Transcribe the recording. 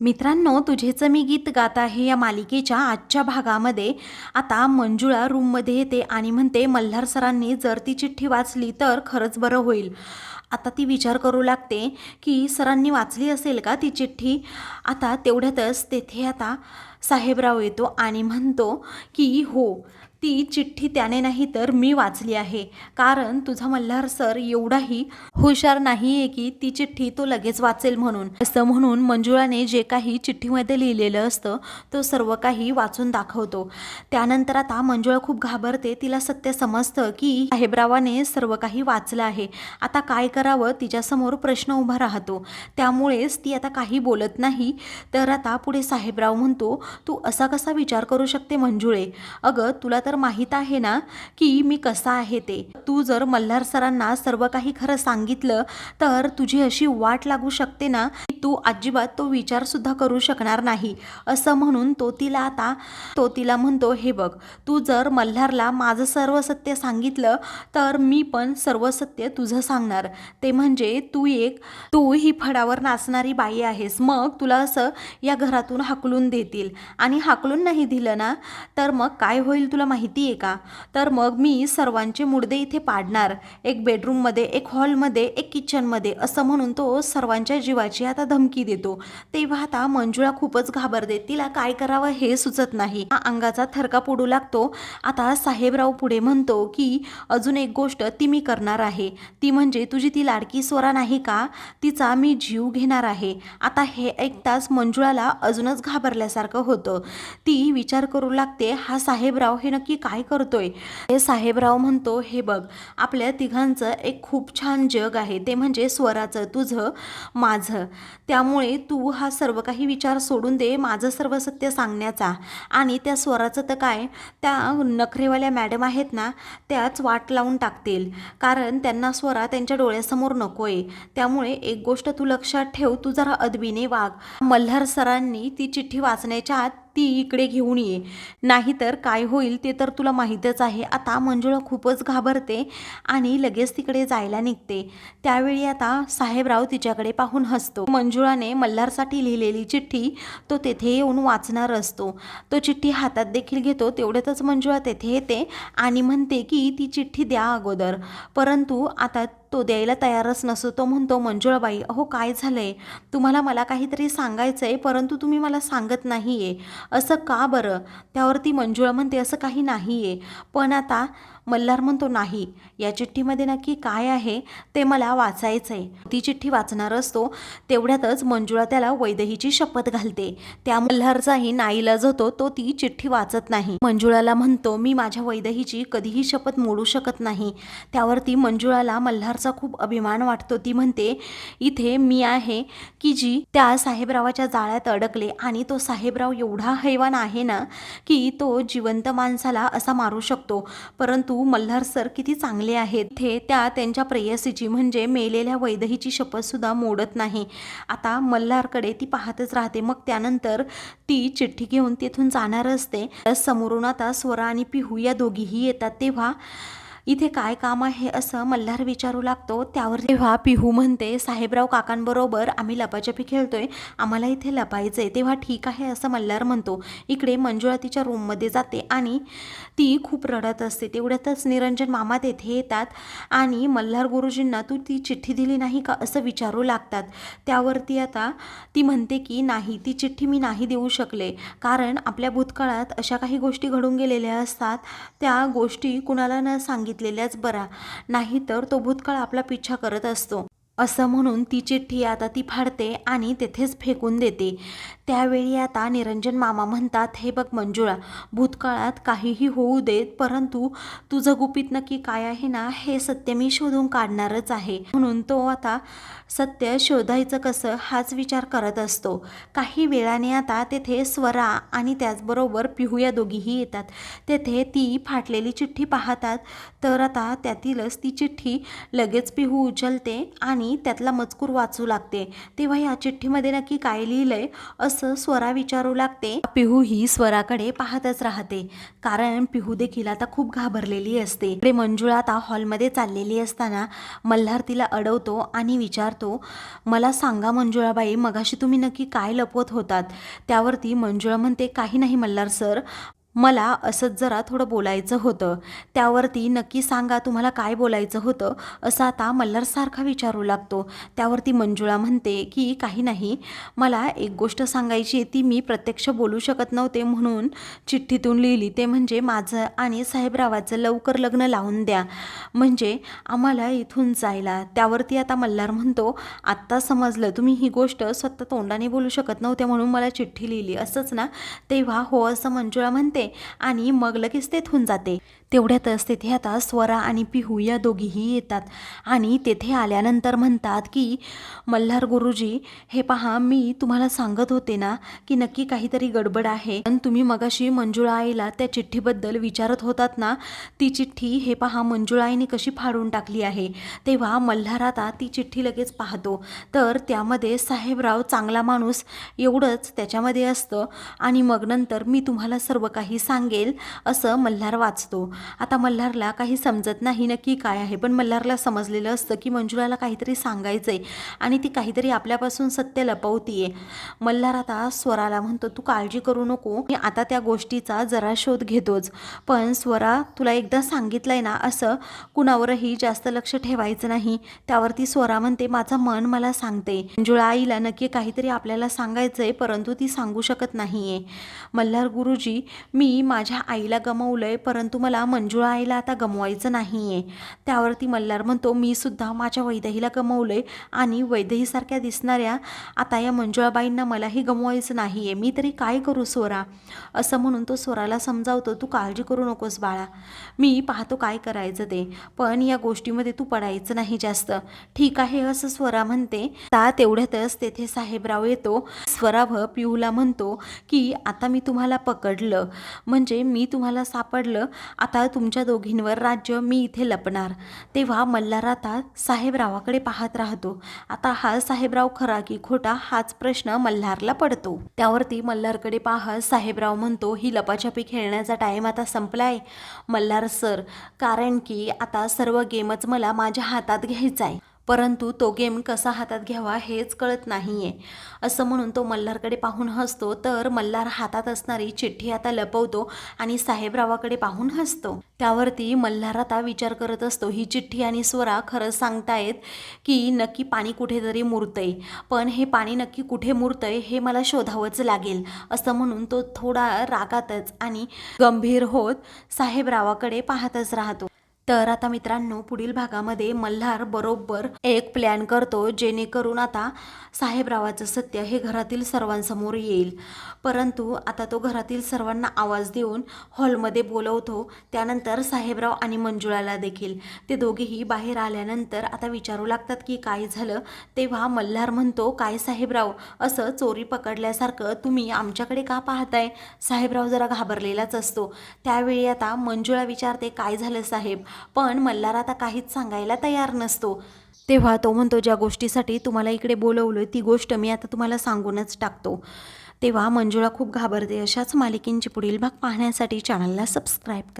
मित्रांनो तुझेचं मी गीत गात आहे या मालिकेच्या आजच्या भागामध्ये. आता मंजुळा रूममध्ये येते आणि म्हणते मल्हार सरांनी जर ती चिठ्ठी वाचली तर खरंच बरं होईल. आता ती विचार करू लागते की सरांनी वाचली असेल का ती चिठ्ठी? आता तेवढ्यातच तेथे आता साहेबराव येतो आणि म्हणतो की हो ती चिठ्ठी त्याने नाही तर मी वाचली आहे. कारण तुझा मल्हार सर एवढाही हुशार नाही आहे की ती चिठ्ठी तो लगेच वाचेल म्हणून. असं म्हणून मंजुळाने जे काही चिठ्ठीमध्ये लिहिलेलं असतं तो सर्व काही वाचून दाखवतो. त्यानंतर आता मंजुळा खूप घाबरते. तिला सत्य समजतं की साहेबरावाने सर्व काही वाचलं आहे. आता काय करावं? तिच्यासमोर प्रश्न उभा राहतो. त्यामुळेच ती आता काही बोलत नाही. तर आता पुढे साहेबराव म्हणतो तू असा कसा विचार करू शकते मंजुळे? अगं तुला तर तर माहीत आहे ना की मी कसा आहे ते. तू जर मल्हार सरांना सर्व काही खरं सांगितलं तर तुझी अशी वाट लागू शकते ना. तू अजिबात तो विचारसुद्धा करू शकणार नाही. असं म्हणून तो तिला आता तो तिला म्हणतो हे बघ तू जर मल्हारला माझं सर्व सत्य सांगितलं तर मी पण सर्व सत्य तुझं सांगणार. ते म्हणजे तू एक तू ही फडावर नाचणारी बाई आहेस. मग तुला असं या घरातून हाकलून देतील. आणि हाकलून नाही दिलं ना तर मग काय होईल तुला माहिती आहे का? तर मग मी सर्वांचे मुडदे इथे पाडणार. एक बेडरूममध्ये एक हॉलमध्ये एक किचनमध्ये असं म्हणून तो सर्वांच्या जीवाची आता धमकी देतो. तेव्हा आता मंजुळा खूपच घाबरते तिला काय करावं हे सुचत नाही. हा अंगाचा थरका पडू लागतो. आता साहेबराव पुढे म्हणतो की अजून एक गोष्ट ती मी करणार आहे. ती म्हणजे तुझी ती लाडकी स्वरा नाही का? तिचा मी जीव घेणार आहे. आता हे ऐकताच मंजुळाला अजूनच घाबरल्यासारखं होतं. ती विचार करू लागते हा साहेबराव हे नक्की काय करतोय? हे साहेबराव म्हणतो हे बघ आपल्या तिघांचं एक खूप छान जग आहे. ते म्हणजे स्वराचं तुझं माझं. त्यामुळे तू हा सर्व काही विचार सोडून दे माझं सर्व सत्य सांगण्याचा. आणि त्या स्वराचं तर काय त्या नखरेवाल्या मॅडम आहेत ना त्याच वाट लावून टाकतील. कारण त्यांना स्वरा त्यांच्या डोळ्यासमोर नको आहे त्यामुळे एक गोष्ट तू लक्षात ठेव तू जरा अदबीने वाघ मल्हार सरांनी ती चिठ्ठी वाचण्याच्या आत ती इकडे घेऊन ये. नाहीतर काय होईल ते तर तुला माहीतच आहे. आता मंजुळा खूपच घाबरते आणि लगेच तिकडे जायला निघते. त्यावेळी आता साहेबराव तिच्याकडे पाहून हसतो. मंजुळाने मल्हारसाठी लिहिलेली चिठ्ठी तो तेथे येऊन वाचणार असतो. तो चिठ्ठी हातात देखील घेतो. तेवढ्यातच मंजुळा तेथे येते आणि म्हणते की ती चिठ्ठी द्या अगोदर. परंतु आता तो द्यायला तयारच नसतो. तो म्हणतो मंजुळाबाई अहो काय झालं आहे तुम्हाला मला काहीतरी सांगायचं आहे परंतु तुम्ही मला सांगत नाही आहे असं का बरं? त्यावरती मंजुळा म्हणते असं काही नाही आहे पण आता मल्हार म्हणतो नाही या चिठ्ठीमध्ये नक्की काय आहे ते मला वाचायचं आहे ती चिठ्ठी वाचणार असतो तेवढ्यातच मंजुळा त्याला वैदेहीची शपथ घालते. त्या मल्हारचाही नाईलाज होतो तो ती चिठ्ठी वाचत नाही. मंजुळाला म्हणतो मी माझ्या वैदेहीची कधीही शपथ मोडू शकत नाही. त्यावरती मंजुळाला मल्हारचा खूप अभिमान वाटतो. ती म्हणते इथे मी आहे की जी त्या साहेबरावाच्या जाळ्यात अडकले आणि तो साहेबराव एवढा हैवान आहे ना की तो जिवंत माणसाला असा मारू शकतो. परंतु मल्हार सर किती चांगले आहेत. ते त्या त्यांच्या प्रेयसीची म्हणजे मेलेल्या वैदहीची शपथसुद्धा मोडत नाही. आता मल्हारकडे ती पाहतच राहते. मग त्यानंतर ती चिठ्ठी घेऊन तिथून जाणार असते. समोरून आता स्वरा आणि पिहू या दोघीही येतात. तेव्हा इथे काय काम आहे असं मल्हार विचारू लागतो. त्यावर तेव्हा पिहू म्हणते साहेबराव काकांबरोबर आम्ही लपाछपी खेळतोय. आम्हाला इथे लपायचं आहे तेव्हा ठीक आहे असं मल्हार म्हणतो. इकडे मंजुळा तिच्या रूममध्ये जाते आणि ती खूप रडत असते. तेवढ्यातच निरंजन मामा तेथे येतात आणि मल्हार गुरुजींना तू ती चिठ्ठी दिली नाही का? असं विचारू लागतात. त्यावरती आता ती म्हणते की नाही ती चिठ्ठी मी नाही देऊ शकले. कारण आपल्या भूतकाळात अशा काही गोष्टी घडून गेलेल्या असतात. त्या गोष्टी कुणाला न सांगितलेल्याच बरा. नाहीतर तो भूतकाळ आपला पिच्छा करत असतो. असं म्हणून ती चिठ्ठी आता ती फाडते आणि तेथेच फेकून देते. त्यावेळी आता निरंजन मामा म्हणतात हे बघ मंजुळा भूतकाळात काहीही होऊ देत परंतु तुझं गुपित नक्की काय आहे ना हे सत्य मी शोधून काढणारच आहे. म्हणून तो आता सत्य शोधायचं कसं हाच विचार करत असतो. काही वेळाने आता तेथे स्वरा आणि त्याचबरोबर पिहू या दोघीही येतात. तेथे ती फाटलेली चिठ्ठी पाहतात तर आता त्यातीलच ती चिठ्ठी लगेच पिहू उचलते आणि त्यातला मजकूर वाचू लागते. तेव्हा या चिठ्ठीमध्ये नक्की काय लिहिलंय असं स्वरा विचारू लागते. पिहू ही स्वराकडे पाहतच राहते. कारण पिहू देखील आता खूप घाबरलेली असते. इकडे मंजुळा आता हॉलमध्ये चाललेली असताना मल्हार तिला अडवतो आणि विचारतो मला सांगा मंजुळाबाई मगाशी तुम्ही नक्की काय लपवत होतात? त्यावरती मंजुळा म्हणते काही नाही मल्हार सर मला असंच जरा थोडं बोलायचं होतं. त्यावरती नक्की सांगा तुम्हाला काय बोलायचं होतं असं आता मल्हारसारखा विचारू लागतो. त्यावरती मंजुळा म्हणते की काही नाही. मला एक गोष्ट सांगायची ती मी प्रत्यक्ष बोलू शकत नव्हते म्हणून चिठ्ठीतून लिहिली. ते म्हणजे माझं आणि साहेबरावाचं लवकर लग्न लावून द्या. म्हणजे आम्हाला इथून जायला. त्यावरती आता मल्हार म्हणतो आत्ता समजलं. तुम्ही ही गोष्ट स्वतः तोंडाने बोलू शकत नव्हत्या म्हणून मला चिठ्ठी लिहिली. असंच ना? तेव्हा हो असं मंजुळा म्हणते आणि मग लगेच तेथून जाते. तेवढ्यातच तेथे आता स्वरा आणि पिहू या दोघीही येतात. आणि तेथे आल्यानंतर म्हणतात की मल्हार गुरुजी हे पहा मी तुम्हाला सांगत होते ना की नक्की काहीतरी गडबड आहे. पण तुम्ही मगाशी मंजुळा आईला त्या चिठ्ठीबद्दल विचारत होतात ना ती चिठ्ठी हे पहा मंजुळाईने कशी फाडून टाकली आहे. तेव्हा मल्हार आता ती चिठ्ठी लगेच पाहतो. तर त्यामध्ये साहेबराव चांगला माणूस एवढंच त्याच्यामध्ये असतं. आणि मग नंतर मी तुम्हाला सर्व काही सांगेल असं मल्हार वाचतो. आता मल्हारला काही समजत नाही नक्की काय आहे. पण मल्हारला समजलेलं असतं की मंजुळाला काहीतरी सांगायचं आहे आणि ती काहीतरी आपल्यापासून सत्य लपवतीये. मल्हार आता स्वराला म्हणतो तू काळजी करू नको. मी आता त्या गोष्टीचा जरा शोध घेतोच. पण स्वरा तुला एकदा सांगितलंय ना असं कुणावरही जास्त लक्ष ठेवायचं नाही. त्यावरती स्वरा म्हणते माझं मन मला सांगते. मंजुळा आईला नक्की काहीतरी आपल्याला सांगायचंय परंतु ती सांगू शकत नाहीये. मल्हार गुरुजी मी माझ्या आईला गमवलंय परंतु मला मंजुळा आईला आता गमवायचं नाही आहे त्यावरती मल्हार म्हणतो मी सुद्धा माझ्या वैद्यहीला गमवलं आहे आणि वैदहीसारख्या दिसणाऱ्या आता या मंजुळाबाईंना मलाही गमवायचं नाही आहे मी तरी काय करू स्वरा असं म्हणून तो स्वराला समजावतो तू काळजी करू नकोस बाळा. मी पाहतो काय करायचं ते. पण या गोष्टीमध्ये तू पडायचं नाही जास्त. ठीक आहे असं स्वरा म्हणते. ता तेवढ्यातच तेथे साहेबराव येतो. स्वराभ पिऊला म्हणतो की आता मी तुम्हाला पकडलं. म्हणजे मी तुम्हाला सापडलं. आता तुमच्या दोघींवर राज्य मी इथे लपणार. तेव्हा मल्हार आता साहेबरावाकडे पाहत राहतो. आता हा साहेबराव खरा की खोटा हाच प्रश्न मल्हारला पडतो. त्यावरती मल्हारकडे पाहत साहेबराव म्हणतो ही लपाछपी खेळण्याचा टाईम आता संपलाय. मल्हार सर कारण की आता सर्व गेमच मला माझ्या हातात घ्यायचा आहे परंतु तो गेम कसा हातात घ्यावा हेच कळत नाही आहे असं म्हणून तो मल्हारकडे पाहून हसतो तर मल्हार हातात असणारी चिठ्ठी आता लपवतो आणि साहेबरावाकडे पाहून हसतो. त्यावरती मल्हार आता विचार करत असतो ही चिठ्ठी आणि स्वरा खरंच सांगतायत की नक्की पाणी कुठेतरी मुरतंय. पण हे पाणी नक्की कुठे मुरतंय हे मला शोधावंच लागेल. असं म्हणून तो थोडा रागातच आणि गंभीर होत साहेबरावाकडे पाहतच राहतो. तर आता मित्रांनो पुढील भागामध्ये मल्हार बरोबर एक प्लॅन करतो जेणेकरून आता साहेबरावाचं सत्य हे घरातील सर्वांसमोर येईल. परंतु आता तो घरातील सर्वांना आवाज देऊन हॉलमध्ये बोलवतो. त्यानंतर साहेबराव आणि मंजुळाला देखील. ते दोघेही बाहेर आल्यानंतर आता विचारू लागतात की काय झालं. तेव्हा मल्हार म्हणतो काय साहेबराव असं चोरी पकडल्यासारखं तुम्ही आमच्याकडे का पाहताय? साहेबराव जरा घाबरलेलाच असतो. त्यावेळी आता मंजुळा विचारते काय झालं साहेब? पण मल्हार आता काहीच सांगायला तयार नसतो. तेव्हा तो म्हणतो ज्या गोष्टीसाठी तुम्हाला इकडे बोलवलं ती गोष्ट मी आता तुम्हाला सांगूनच टाकतो. तेव्हा मंजुळा खूप घाबरते अशाच मालिकेंची पुढील भाग पाहण्यासाठी चॅनलला सबस्क्राईब करा.